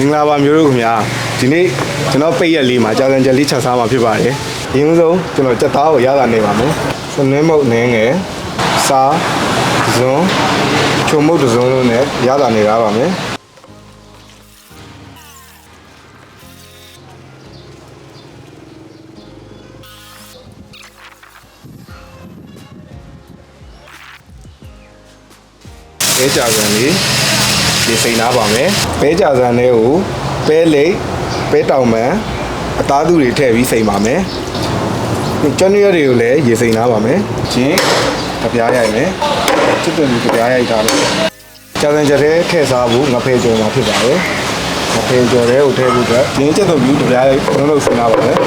မင်္ဂလာပါမျိုးတို့ခင်ဗျာဒီနေ့ကျွန်တော်ပိတ်ရက်လေးမှာကြာစံချက်လေးချက်စားမှာဖြစ်ပါတယ်အရင်ဆုံးကျွန်တော်ကြက်သားကိုရတာနေပါမယ်စနွင်းမုတ်နင်းငယ်စားဇွန်းချုံမုတ်တစ်စုံလုံးနဲ့ရတာနေရပါမယ်အဲကြာစံ လေးဒီစိန်နာပါမယ်ပဲကြာစံလေးကိုပဲလိတ်ပဲတောင်ပန်အသားသူတွေထည့်ပြီးစိန်ပါမယ်ကျွန်းရွက်တွေကိုလည်းရေစိန်နာပါမယ်ချင်းကြပြားရိုက်မယ်ချစ်တယ်ကြပြားရိုက်တာလို့ကြာစံချက်ထဲထည့်စားဖို့ငဖဲကြော်မှာဖြစ်ပါတယ်ငဖဲကြော်ထဲကိုထည့်ဖို့အတွက်ရင်းချက်တော့ပြီးကြပြားရိုက်လုံးလုံးစိန်နာပါမယ်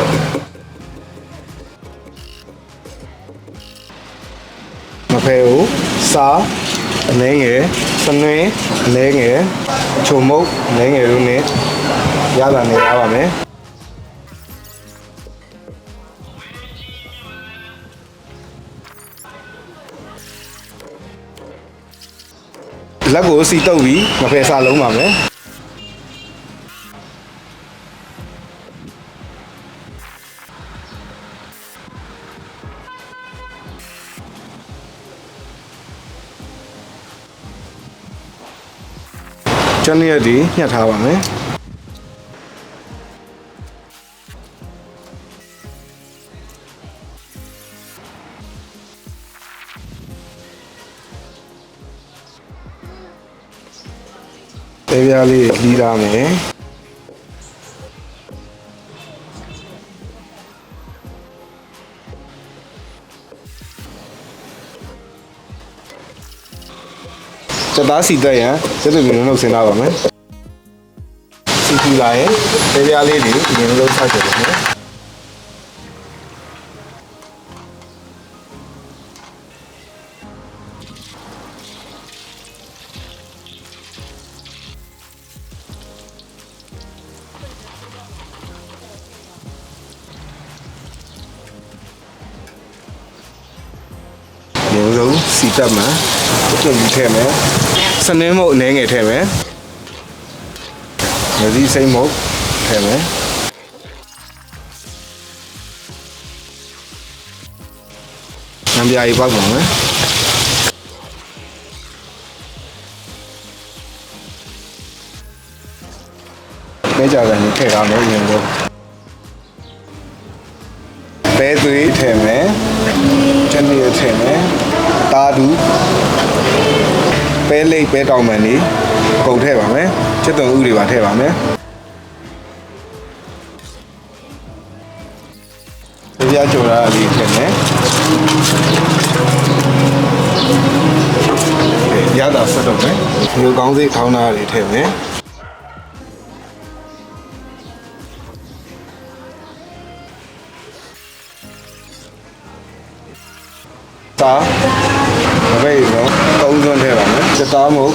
ငဖဲကိုစား အနှဲငယ်စနွင်းအနှဲငယ်ချုံမုတ်အနှဲငယ်တို့နဲ့ရတာနေရပါမယ်လက်ကိုစီတုပ်ပြီးမဖယ်စားလုံးပါမယ် ကျွန်းရက်ဒီညှက်ထားပါမယ်တေးပြားလေးကြီးလာမယ် စက်သားစီတက်ရန်စက်သူမျိုးလုံးဆင်းလာပါမယ်စီကြည့်လာရင်တေးပြားလေးတွေဒီလိုလုံးဆက်ကြပါမယ် လုံးစီတက်မှာတွတ်ပြီးထည့်မယ်စနင်းမုတ်အနေငယ်ထည့်မယ်ငစီစိမ့်မုတ်ထည့်မယ်နံပြားကြီးပေါက်ပါမယ်မဲကြတယ်ထည့်ရမယ်ရင်တော့ပဲသွေးထည့်မယ်ချန်နီထည့်မယ် တာဒူပဲလိတ်ပဲတောင်မှန်လေးကုန်ထည့်ပါမယ်ချစ်တုံဥတွေပါထည့်ပါမယ်ပြပြကြော်တာလေးထည့်မယ်ရတာဆက်တော့မယ်မျိုးကောင်းစိတ်ခေါင်းသားလေးထည့်မယ်တာ စတားမုတ်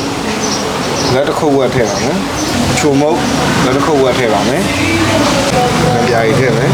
လက်တစ်ခုဝက်ထည့်ပါမယ်ချုံမုတ်လက်တစ်ခုဝက်ထည့်ပါမယ်ကြပြားကြီးထည့်မယ်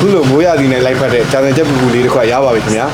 ခုလိုမိုးရသည်နဲ့လိုက်ဖက်တဲ့ကြာစံချက်ပူပူလေးတစ်ခွက်ရပါပြီခင်ဗျာ